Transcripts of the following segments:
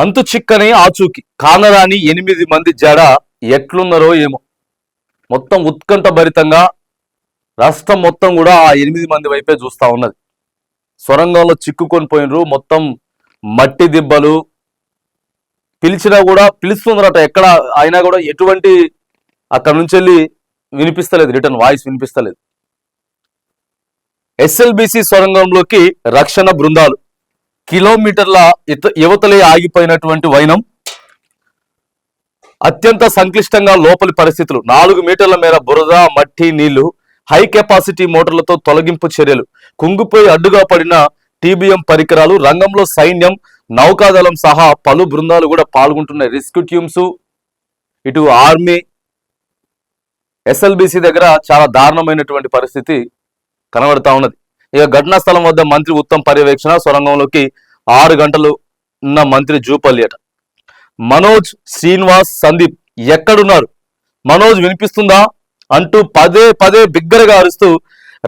అంతు చిక్కని ఆచూకి. కానరాని ఎనిమిది మంది జడ ఎట్లున్నారో ఏమో. మొత్తం ఉత్కంఠ భరితంగా రాష్ట్రం మొత్తం కూడా ఆ ఎనిమిది మంది వైపే చూస్తా ఉన్నది. సొరంగంలో చిక్కుకొని పోయినరు. మొత్తం మట్టి దిబ్బలు. పిలిచినా కూడా పిలుస్తుందరట ఎక్కడ అయినా కూడా ఎటువంటి అక్కడ నుంచి వెళ్ళి వినిపిస్తలేదు. రిటర్న్ వాయిస్ వినిపిస్తలేదు. ఎస్ఎల్బిసి సొరంగంలోకి రక్షణ బృందాలు. కిలోమీటర్ల ఇత యువతలే ఆగిపోయినటువంటి వైనం అత్యంత సంక్లిష్టంగా లోపలి పరిస్థితులు. నాలుగు మీటర్ల మేర బురద మట్టి నీళ్ళు హై కెపాసిటీ మోటార్లతో తొలగింపు చర్యలు. కుంగిపోయి అడ్డుగా పడిన టీబీఎం పరికరాలు రంగంలో సైన్యం నౌకాదళం సహా పలు బృందాలు కూడా పాల్గొంటున్నాయి. రెస్క్యూ టీమ్స్ ఇటు ఆర్మీ ఎస్ఎల్బిసి దగ్గర చాలా దారుణమైనటువంటి పరిస్థితి కనబడతా ఉన్నది. ఇక ఘటనా స్థలం వద్ద మంత్రి ఉత్తమ్ పర్యవేక్షణ సొరంగంలోకి ఆరు గంటలు ఉన్న మంత్రి జూపల్లి అట. మనోజ్ శ్రీనివాస్ సందీప్ ఎక్కడున్నారు? మనోజ్ వినిపిస్తుందా? అంటూ పదే పదే బిగ్గరగా అరుస్తూ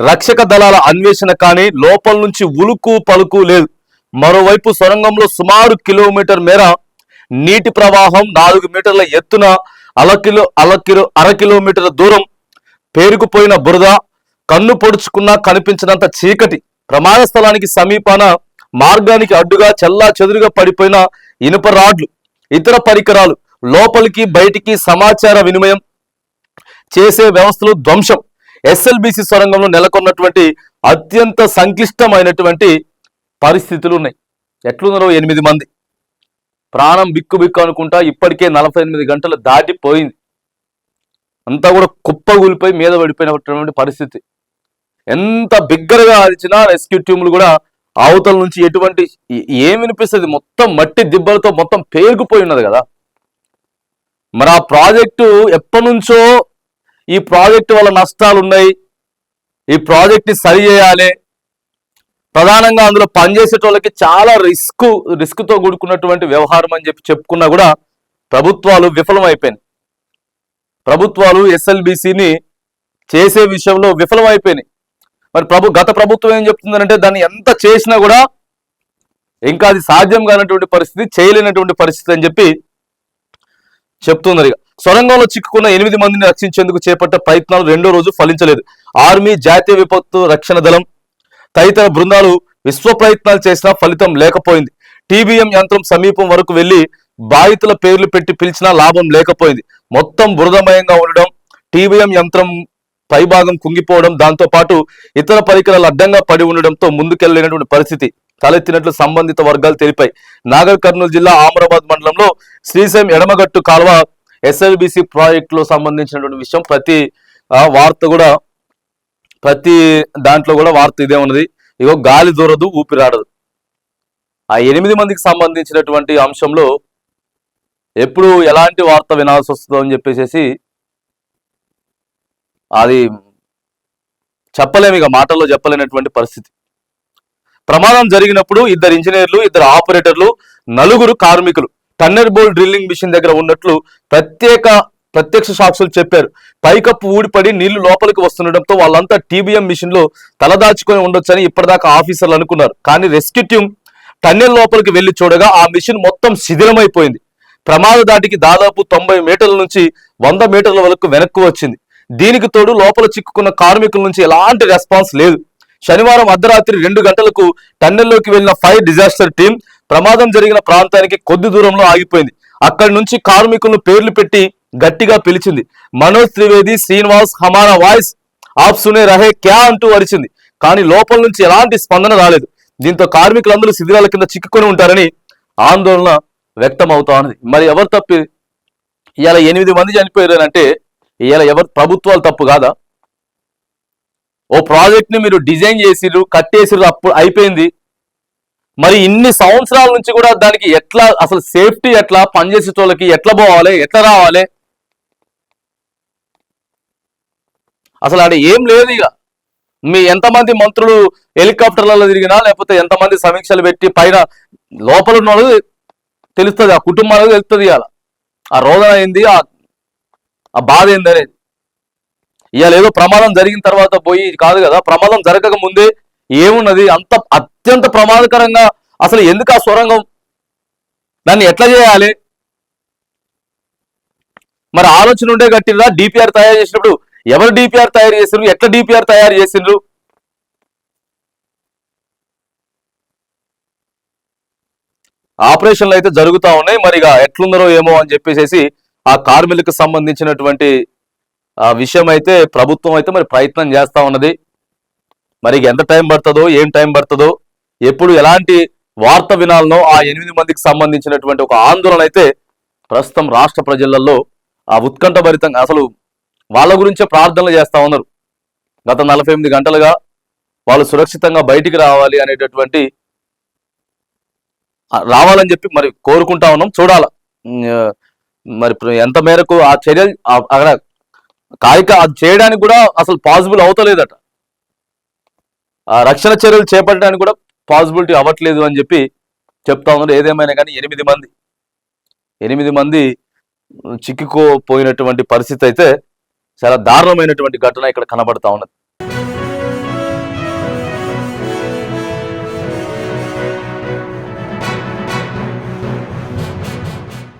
రక్షక దళాల అన్వేషణ కానీ లోపల నుంచి ఉలుకు పలుకు లేదు. మరోవైపు సొరంగంలో సుమారు కిలోమీటర్ మేర నీటి ప్రవాహం నాలుగు మీటర్ల ఎత్తున అలకిలో కిలో అర కిలో అర దూరం పేరుకుపోయిన బురద కన్ను పొడుచుకున్నా కనిపించినంత చీకటి. ప్రమాద స్థలానికి సమీపాన మార్గానికి అడ్డుగా చెల్లా చెదురుగా పడిపోయిన ఇనుప రాడ్లు ఇతర పరికరాలు లోపలికి బయటికి సమాచార వినిమయం చేసే వ్యవస్థలు ధ్వంసం. ఎస్ఎల్బిసి సొరంగంలో నెలకొన్నటువంటి అత్యంత సంక్లిష్టమైనటువంటి పరిస్థితులు ఉన్నాయి. ఎట్లున్నారో ఎనిమిది మంది. ప్రాణం బిక్కు బిక్కు అనుకుంటా ఇప్పటికే నలభై ఎనిమిది గంటలు దాటిపోయింది. అంతా కూడా కుప్పగూలిపోయి మీద పడిపోయినటువంటి పరిస్థితి. ఎంత బిగ్గరగా అరిచినా రెస్క్యూ టీములు కూడా అవతల నుంచి ఎటువంటి ఏం వినిపిస్తుంది? మొత్తం మట్టి దిబ్బలతో మొత్తం పేరుకుపోయి ఉన్నది కదా. మరి ఆ ప్రాజెక్టు ఎప్పటి నుంచో ఈ ప్రాజెక్టు వల్ల నష్టాలు ఉన్నాయి. ఈ ప్రాజెక్ట్ని సరి చేయాలి. ప్రధానంగా అందులో పనిచేసేటోళ్ళకి చాలా రిస్క్ రిస్క్తో కూడుకున్నటువంటి వ్యవహారం అని చెప్పి చెప్పుకున్నా కూడా ప్రభుత్వాలు విఫలమైపోయినాయి. ప్రభుత్వాలు ఎస్ఎల్బిసిని చేసే విషయంలో విఫలమైపోయినాయి. మరి ప్రభు గత ప్రభుత్వం ఏం చెప్తుందంటే దాన్ని ఎంత చేసినా కూడా ఇంకా అది సాధ్యం కానటువంటి పరిస్థితి చేయలేనటువంటి పరిస్థితి అని చెప్పి చెప్తున్నారు ఇక. సొరంగంలో చిక్కుకున్న ఎనిమిది మందిని రక్షించేందుకు చేపట్టే ప్రయత్నాలు రెండో రోజు ఫలించలేదు. ఆర్మీ జాతీయ విపత్తు రక్షణ దళం తదితర బృందాలు విశ్వ ప్రయత్నాలు చేసినా ఫలితం లేకపోయింది. టీబీఎం యంత్రం సమీపం వరకు వెళ్ళి బాధితుల పేర్లు పెట్టి పిలిచినా లాభం లేకపోయింది. మొత్తం బురదమయంగా ఉండడం టీబీఎం యంత్రం పైభాగం కుంగిపోవడం దాంతో పాటు ఇతర పరికరాలు అడ్డంగా పడి ఉండడంతో ముందుకెళ్ళేనటువంటి పరిస్థితి. తలెత్తినట్లు సంబంధిత వర్గాలు తెలిపాయి. నాగర్ కర్నూలు జిల్లా ఆమరాబాద్ మండలంలో శ్రీశైలం ఎడమగట్టు కాలువ ఎస్ఎల్బిసి ప్రాజెక్టులో సంబంధించినటువంటి విషయం ప్రతి వార్త కూడా ప్రతి దాంట్లో కూడా వార్త ఇదే ఉన్నది. ఇగో గాలి దూరదు ఊపిరాడదు. ఆ ఎనిమిది మందికి సంబంధించినటువంటి అంశంలో ఎప్పుడు ఎలాంటి వార్త వినాల్సి వస్తుందో అని చెప్పేసి అది చెప్పలేము ఇక మాటల్లో చెప్పలేనటువంటి పరిస్థితి. ప్రమాదం జరిగినప్పుడు ఇద్దరు ఇంజనీర్లు ఇద్దరు ఆపరేటర్లు నలుగురు కార్మికులు టన్నర్ బోల్ డ్రిల్లింగ్ మిషన్ దగ్గర ఉన్నట్లు ప్రత్యేక ప్రత్యక్ష సాక్షులు చెప్పారు. పైకప్పు ఊడిపడి నీళ్ళు లోపలికి వస్తుండటంతో వాళ్ళంతా టీబీఎం మిషన్లో తలదాచుకొని ఉండొచ్చని ఇప్పటిదాకా ఆఫీసర్లు అనుకున్నారు. కానీ రెస్క్యూ టీమ్ టన్నెల్ లోపలికి వెళ్ళి చూడగా ఆ మిషన్ మొత్తం శిథిలమైపోయింది. ప్రమాద దాటికి దాదాపు తొంభై మీటర్ల నుంచి వంద మీటర్ల వరకు వెనక్కు వచ్చింది. దీనికి తోడు లోపల చిక్కుకున్న కార్మికుల నుంచి ఎలాంటి రెస్పాన్స్ లేదు. శనివారం అర్ధరాత్రి రెండు గంటలకు టన్నెల్లోకి వెళ్ళిన ఫైర్ డిజాస్టర్ టీం ప్రమాదం జరిగిన ప్రాంతానికి కొద్ది దూరంలో ఆగిపోయింది. అక్కడి నుంచి కార్మికులను పేర్లు పెట్టి గట్టిగా పిలిచింది. మనోజ్ త్రివేది శ్రీనివాస్ హమారా వాయిస్ ఆప్ సునే రహే క్యా అంటూ అరిచింది. కానీ లోపల నుంచి ఎలాంటి స్పందన రాలేదు. దీంతో కార్మికులందరూ శిథిరాల కింద చిక్కుకొని ఉంటారని ఆందోళన వ్యక్తం అవుతా ఉన్నది. మరి ఎవరు తప్పి? ఇవాళ ఎనిమిది మంది చనిపోయారు అంటే ఇవాళ ఎవరు ప్రభుత్వాలు తప్పు కాదా? ఓ ప్రాజెక్ట్ని మీరు డిజైన్ చేసిరు కట్టేసిర్రు అప్పుడు అయిపోయింది. మరి ఇన్ని సంవత్సరాల నుంచి కూడా దానికి ఎట్లా అసలు సేఫ్టీ ఎట్లా పనిచేసేటోళ్ళకి ఎట్లా పోవాలి ఎట్లా రావాలి? అసలు ఆడ ఏం లేదు ఇక. మీ ఎంతమంది మంత్రులు హెలికాప్టర్లలో తిరిగినా లేకపోతే ఎంతమంది సమీక్షలు పెట్టి పైన లోపల ఉన్న వాళ్ళు తెలుస్తుంది ఆ కుటుంబాలకు తెలుస్తుంది ఇవాళ ఆ రోదన అయింది ఆ ఆ బాధ ఏందనేది? ఇవాళ ఏదో ప్రమాదం జరిగిన తర్వాత పోయి కాదు కదా ప్రమాదం జరగక ముందే ఏమున్నది? అంత అత్యంత ప్రమాదకరంగా అసలు ఎందుకు ఆ సొరంగం? దాన్ని ఎట్లా చేయాలి? మరి ఆలోచన ఉండే కట్టిరా డిపిఆర్ తయారు చేసినప్పుడు ఎవరు డిపిఆర్ తయారు చేసిండ్రు ఎట్లా డిపిఆర్ తయారు చేసిండ్రు ఆపరేషన్లు అయితే జరుగుతా ఉన్నాయి. మరి ఇక ఎట్లుందరో ఏమో అని చెప్పేసి ఆ కార్మికులకు సంబంధించినటువంటి ఆ విషయం అయితే ప్రభుత్వం అయితే మరి ప్రయత్నం చేస్తూ ఉన్నది. మరి ఎంత టైం పడుతుందో ఏం టైం పడుతుందో ఎప్పుడు ఎలాంటి వార్త వినాలనో ఆ ఎనిమిది మందికి సంబంధించినటువంటి ఒక ఆందోళన అయితే ప్రస్తుతం రాష్ట్ర ప్రజలలో ఆ ఉత్కంఠభరితంగా అసలు వాళ్ళ గురించే ప్రార్థనలు చేస్తూ ఉన్నారు. గత నలభై ఎనిమిది గంటలుగా వాళ్ళు సురక్షితంగా బయటికి రావాలి అనేటటువంటి రావాలని చెప్పి మరి కోరుకుంటా ఉన్నాం. చూడాల. మరి ఎంత మేరకు ఆ చర్యలు అక్కడ కాయక అది చేయడానికి కూడా అసలు పాసిబుల్ అవుతలేదట. ఆ రక్షణ చర్యలు చేపట్టడానికి కూడా పాసిబిలిటీ అవ్వట్లేదు అని చెప్పి చెప్తా ఉన్నారు. ఏదేమైనా కానీ ఎనిమిది మంది ఎనిమిది మంది చిక్కుకోపోయినటువంటి పరిస్థితి అయితే చాలా దారుణమైనటువంటి ఘటన ఇక్కడ కనబడతా ఉన్నది.